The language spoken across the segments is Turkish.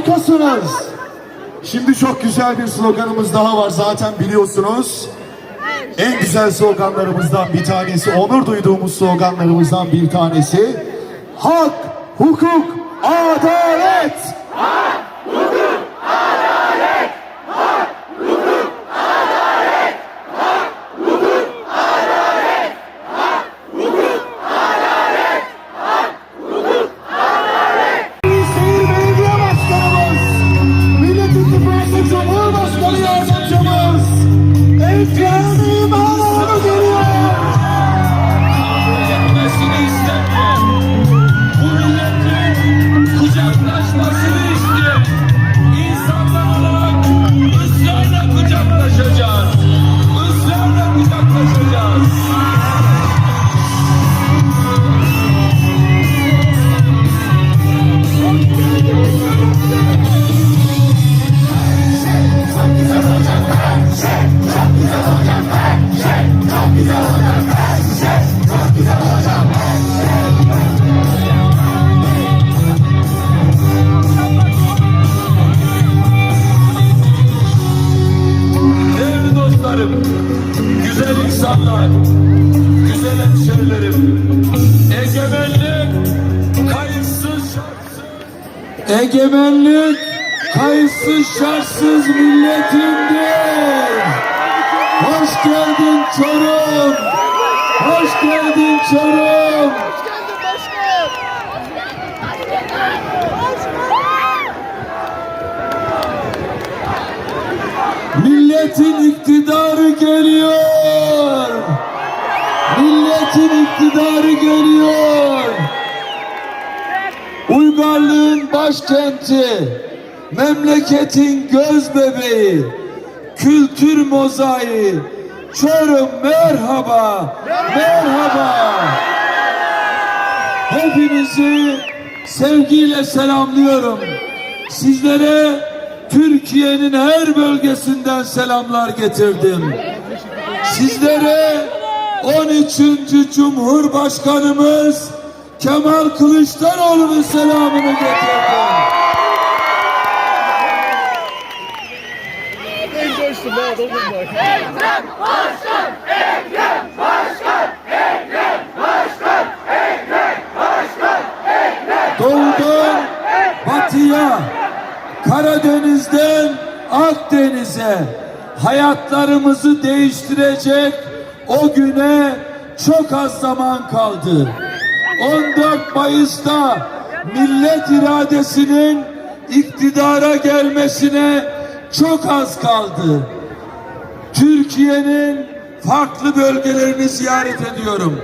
Harikasınız. Şimdi çok güzel bir sloganımız daha var zaten biliyorsunuz. En güzel sloganlarımızdan bir tanesi, onur duyduğumuz sloganlarımızdan bir tanesi. Hak, hukuk, adalet. Büyükşehir insanlar, güzel hemşerilerim, egemenlik kayıtsız şartsız. Egemenlik kayıtsız şartsız milletindir. Hoş geldin Çorum. Hoş geldin Çorum. Milletin iktidarı İktidarı geliyor. Uygarlığın başkenti, memleketin göz bebeği, kültür mozaiği, Çorum merhaba, merhaba. Hepinizi sevgiyle selamlıyorum. Sizlere Türkiye'nin her bölgesinden selamlar getirdim. Sizlere 13. Cumhurbaşkanımız Kemal Kılıçdaroğlu'nun selamını getirdim. Doğudan batıya, Karadeniz'den Akdeniz'e hayatlarımızı değiştirecek o güne çok az zaman kaldı. 14 Mayıs'ta millet iradesinin iktidara gelmesine çok az kaldı. Türkiye'nin farklı bölgelerini ziyaret ediyorum.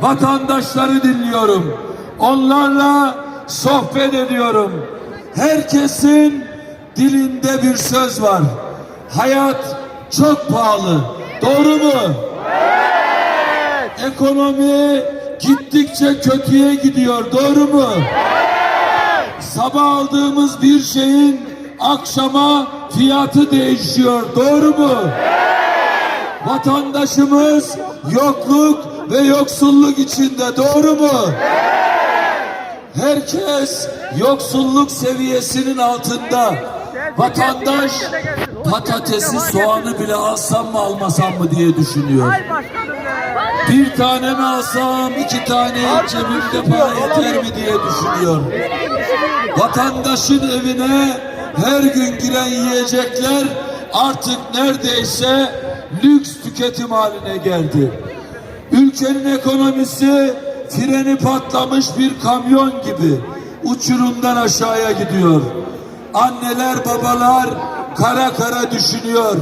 Vatandaşları dinliyorum. Onlarla sohbet ediyorum. Herkesin dilinde bir söz var. Hayat çok pahalı. Doğru mu? Ekonomi gittikçe kötüye gidiyor. Doğru mu? Sabah aldığımız bir şeyin akşama fiyatı değişiyor. Doğru mu? Vatandaşımız yokluk ve yoksulluk içinde. Doğru mu? Herkes yoksulluk seviyesinin altında. Vatandaş patatesi, soğanı bile alsam mı almasam mı diye düşünüyor. Bir tane mi alsam, iki tane cebimde para yeter mi diye düşünüyor. Vatandaşın evine her gün giren yiyecekler artık neredeyse lüks tüketim haline geldi. Ülkenin ekonomisi freni patlamış bir kamyon gibi uçurumdan aşağıya gidiyor. Anneler babalar kara kara düşünüyor.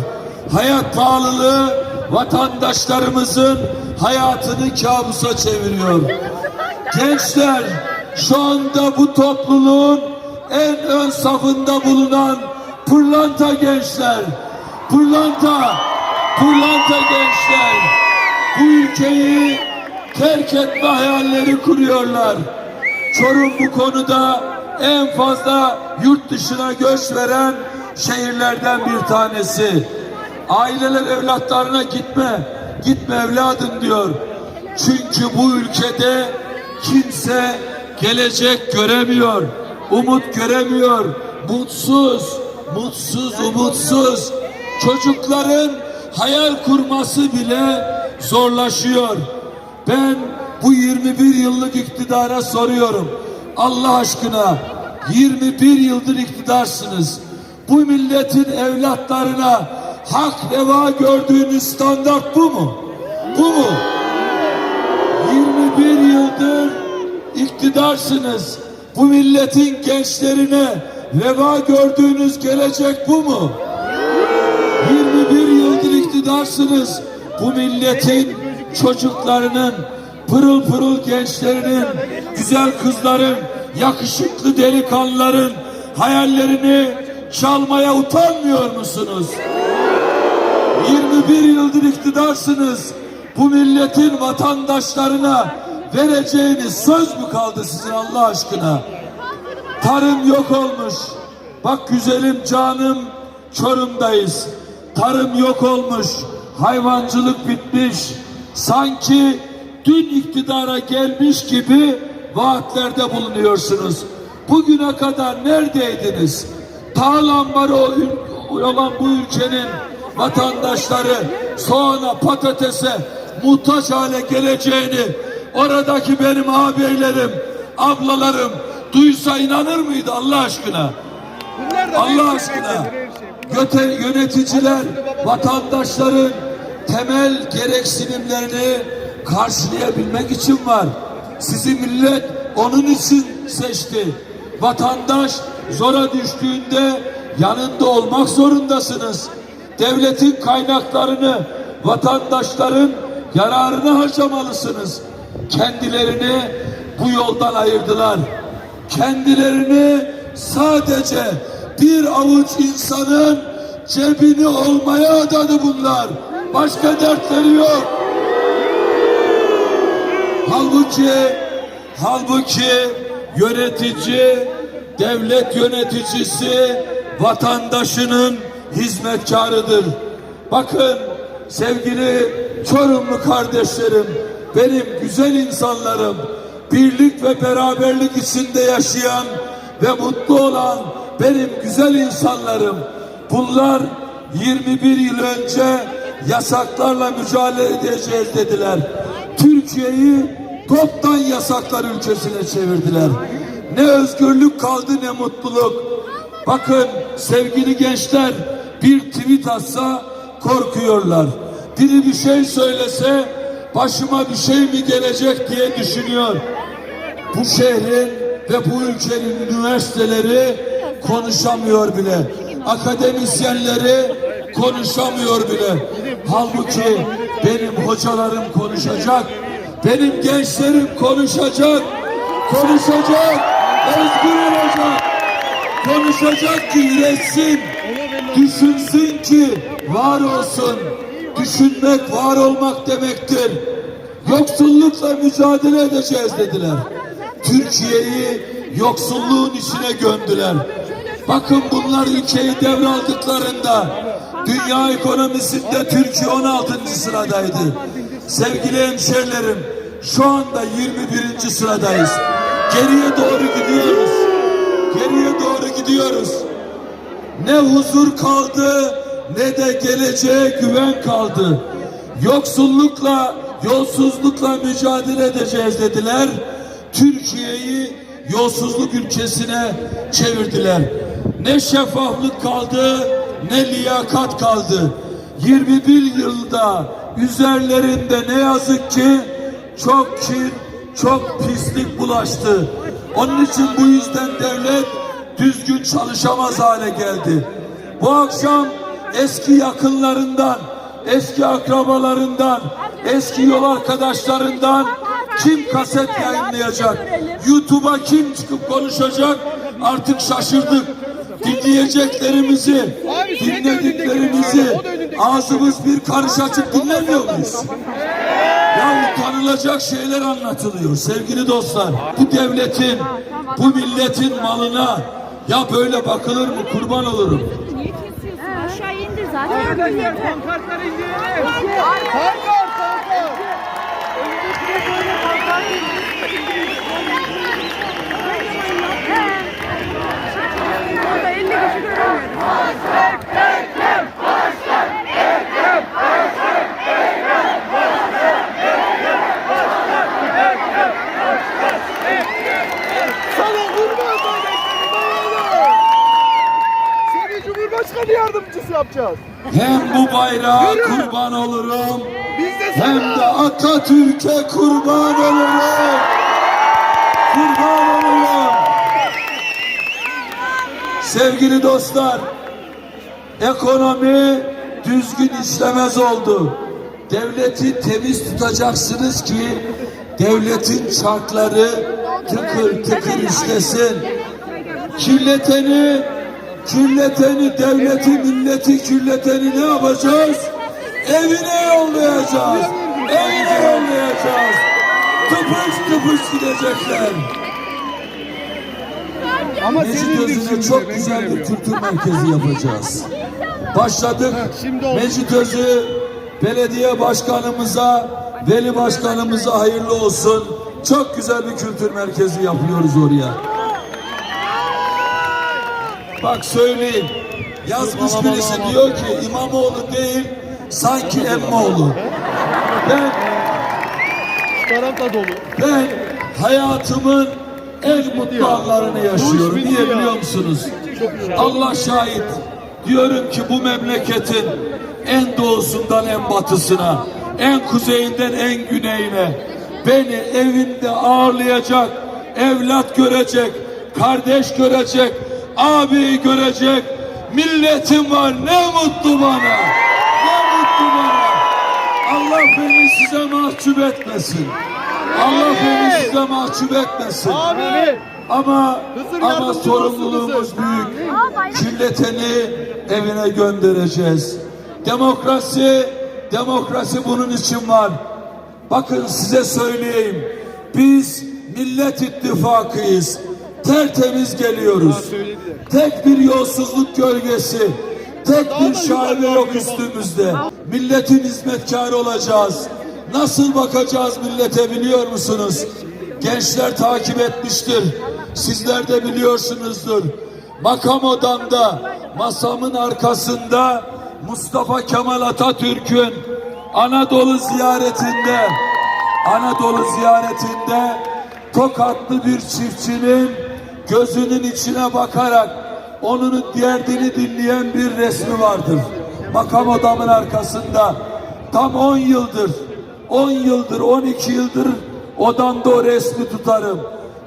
Hayat pahalılığı vatandaşlarımızın hayatını kabusa çeviriyor. Gençler şu anda bu topluluğun en ön safında bulunan pırlanta gençler. Pırlanta, pırlanta gençler. Bu ülkeyi terk etme hayalleri kuruyorlar. Çorum bu konuda en fazla yurt dışına göç veren şehirlerden bir tanesi. Aileler evlatlarına gitme, gitme evladım diyor. Çünkü bu ülkede kimse gelecek göremiyor, umut göremiyor, mutsuz, mutsuz, umutsuz. Çocukların hayal kurması bile zorlaşıyor. Ben bu 21 yıllık iktidara soruyorum. Allah aşkına 21 yıldır iktidarsınız. Bu milletin evlatlarına hak reva gördüğünüz standart bu mu? Bu mu? 21 yıldır iktidarsınız. Bu milletin gençlerine reva gördüğünüz gelecek bu mu? 21 yıldır iktidarsınız. Bu milletin çocuklarının, pırıl pırıl gençlerinin, güzel kızların, yakışıklı delikanlıların hayallerini çalmaya utanmıyor musunuz? 21 yıldır iktidarsınız. Bu milletin vatandaşlarına vereceğiniz söz mü kaldı sizin Allah aşkına? Tarım yok olmuş. Bak güzelim canım Çorum'dayız. Tarım yok olmuş. Hayvancılık bitmiş. Sanki dün iktidara gelmiş gibi vaatlerde bulunuyorsunuz. Bugüne kadar neredeydiniz? Ül- olan bu ülkenin vatandaşları soğana, patatese muhtaç hale geleceğini oradaki benim ağabeylerim, ablalarım duysa inanır mıydı Allah aşkına? Allah aşkına göte, yöneticiler vatandaşların temel gereksinimlerini karşılayabilmek için var. Sizi millet onun için seçti. Vatandaş zora düştüğünde yanında olmak zorundasınız. Devletin kaynaklarını vatandaşların yararına harcamalısınız. Kendilerini bu yoldan ayırdılar kendilerini sadece bir avuç insanın cebini olmaya adadı bunlar. Başka dertleri yok. Halbuki, halbuki yönetici, devlet yöneticisi vatandaşının hizmetkarıdır. Bakın sevgili Çorumlu kardeşlerim, benim güzel insanlarım, birlik ve beraberlik içinde yaşayan ve mutlu olan benim güzel insanlarım. Bunlar 21 yıl önce yasaklarla mücadele edeceğiz dediler. Türkiye'yi toptan yasaklar ülkesine çevirdiler. Ne özgürlük kaldı ne mutluluk. Bakın sevgili gençler bir tweet atsa korkuyorlar. Biri bir şey söylese başıma bir şey mi gelecek diye düşünüyor. Bu şehrin ve bu ülkenin üniversiteleri konuşamıyor bile. Akademisyenleri konuşamıyor bile. Halbuki benim hocalarım konuşacak. Benim gençlerim konuşacak. Konuşacak. Özgür olacak. Konuşacak ki üretsin. Düşünsün ki var olsun. Düşünmek var olmak demektir. Yoksullukla mücadele edeceğiz dediler. Türkiye'yi yoksulluğun içine gömdüler. Bakın bunlar ülkeyi devraldıklarında dünya ekonomisinde Türkiye 16. sıradaydı. Sevgili hemşerilerim şu anda 21. sıradayız. Geriye doğru gidiyoruz. Geriye doğru gidiyoruz. Ne huzur kaldı ne de geleceğe güven kaldı. Yoksullukla, yolsuzlukla mücadele edeceğiz dediler. Türkiye'yi yolsuzluk ülkesine çevirdiler. Ne şeffaflık kaldı ne liyakat kaldı. 21 yılda üzerlerinde ne yazık ki çok kin, çok pislik bulaştı. Onun için bu yüzden devlet düzgün çalışamaz hale geldi. Bu akşam eski yakınlarından, eski akrabalarından, eski yol arkadaşlarından kim kaset yayınlayacak? YouTube'a kim çıkıp konuşacak? Artık şaşırdık. Dinleyeceklerimizi, dinlediklerimizi ağzımız bir karış açıp dinlemiyor muyuz? Ya utanılacak şeyler anlatılıyor sevgili dostlar. Bu devletin, bu milletin malına ya böyle bakılır mı? Kurban olurum. Niye kesiyorsun? Aşağı indir zaten. Arkadaşlar pankartları indirelim. Pankart, pankart. Önündekine böyle pankart Orada elli kişi göremiyorum. Ekrem! Cumhurbaşkanı yardımcısı yapacağız. Hem bu bayrağa kurban olurum Biz de hem de Atatürk'e kurban olurum. Kurban olurum. Sevgili dostlar, ekonomi düzgün işlemez oldu. Devleti temiz tutacaksınız ki devletin çarkları tıkır tıkır işlesin. Kirleteni, kirleteni, devleti, milleti kirleteni ne yapacağız? Evine yollayacağız. Evine yollayacağız. Tıpış tıpış gidecekler. Ama Mesut senin de Özü'ne şimdi çok güzel bir kültür merkezi yapacağız. Başladık. Özü belediye başkanımıza, veli başkanımıza hayırlı olsun. Çok güzel bir kültür merkezi yapıyoruz oraya. Bak söyleyeyim. Yazmış birisi diyor ki İmamoğlu değil sanki Emmoğlu. Ben Tarafta dolu. ben hayatımın en mutlu anlarını yaşıyorum. Niye biliyor musunuz? Allah şahit. Diyorum ki bu memleketin en doğusundan en batısına, en kuzeyinden en güneyine beni evinde ağırlayacak, evlat görecek, kardeş görecek, abi görecek milletim var. Ne mutlu bana. Ne mutlu bana. Allah beni size mahcup etmesin. Allah beni size mahcup etmesin. Ama ama sorumluluğumuz büyük. Kirleteni evine göndereceğiz. Demokrasi, demokrasi bunun için var. Bakın size söyleyeyim. Biz Millet İttifakıyız. Tertemiz geliyoruz. Tek bir yolsuzluk gölgesi, tek bir şaibe yok üstümüzde. Milletin hizmetkarı olacağız. Nasıl bakacağız millete biliyor musunuz? Gençler takip etmiştir. Sizler de biliyorsunuzdur. Makam odamda, masamın arkasında Mustafa Kemal Atatürk'ün Anadolu ziyaretinde Anadolu ziyaretinde Tokatlı bir çiftçinin gözünün içine bakarak onun derdini dinleyen bir resmi vardır. Makam odamın arkasında tam 10 yıldır 10 yıldır 12 yıldır odamda o resmi tutarım.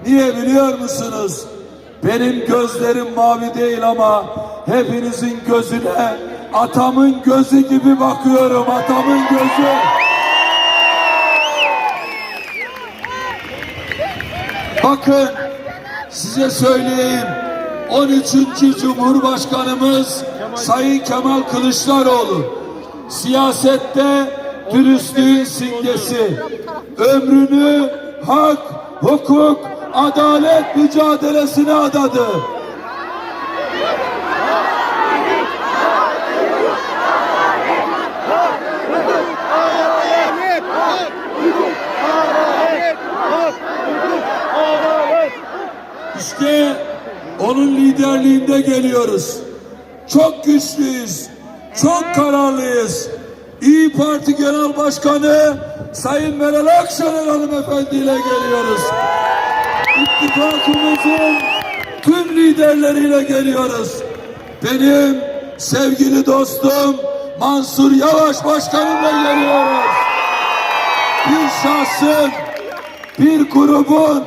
Niye biliyor musunuz? Benim gözlerim mavi değil ama hepinizin gözüne atamın gözü gibi bakıyorum. Atamın gözü. Bakın size söyleyeyim. 13. Cumhurbaşkanımız Sayın Kemal Kılıçdaroğlu siyasette dürüstlüğün simgesi. Ömrünü hak, hukuk, adalet mücadelesine adadı. Adalet. Hak. Hukuk. Adalet. Hak. Hukuk. Adalet. İşte onun liderliğinde geliyoruz. Çok güçlüyüz. Çok kararlıyız. İyi Parti Genel Başkanı Sayın Meral Akşener hanımefendi ile geliyoruz. İttifakımızın tüm liderleriyle geliyoruz. Benim sevgili dostum Mansur Yavaş Başkanımla geliyoruz. Bir şahsın bir grubun,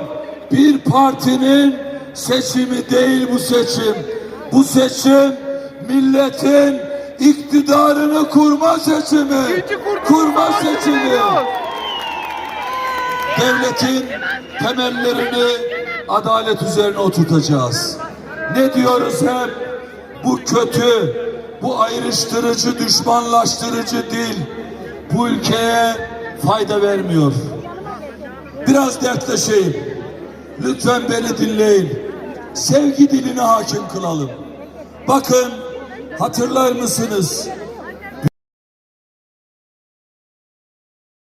bir partinin seçimi değil bu seçim. Bu seçim milletin iktidarını kurma seçimi. Kurma seçimi. Devletin temellerini adalet üzerine oturtacağız. Ne diyoruz hep? Bu kötü, bu ayrıştırıcı, düşmanlaştırıcı dil bu ülkeye fayda vermiyor. Biraz dertleşeyim. Lütfen beni dinleyin. Sevgi diline hakim kılalım. Bakın hatırlar mısınız?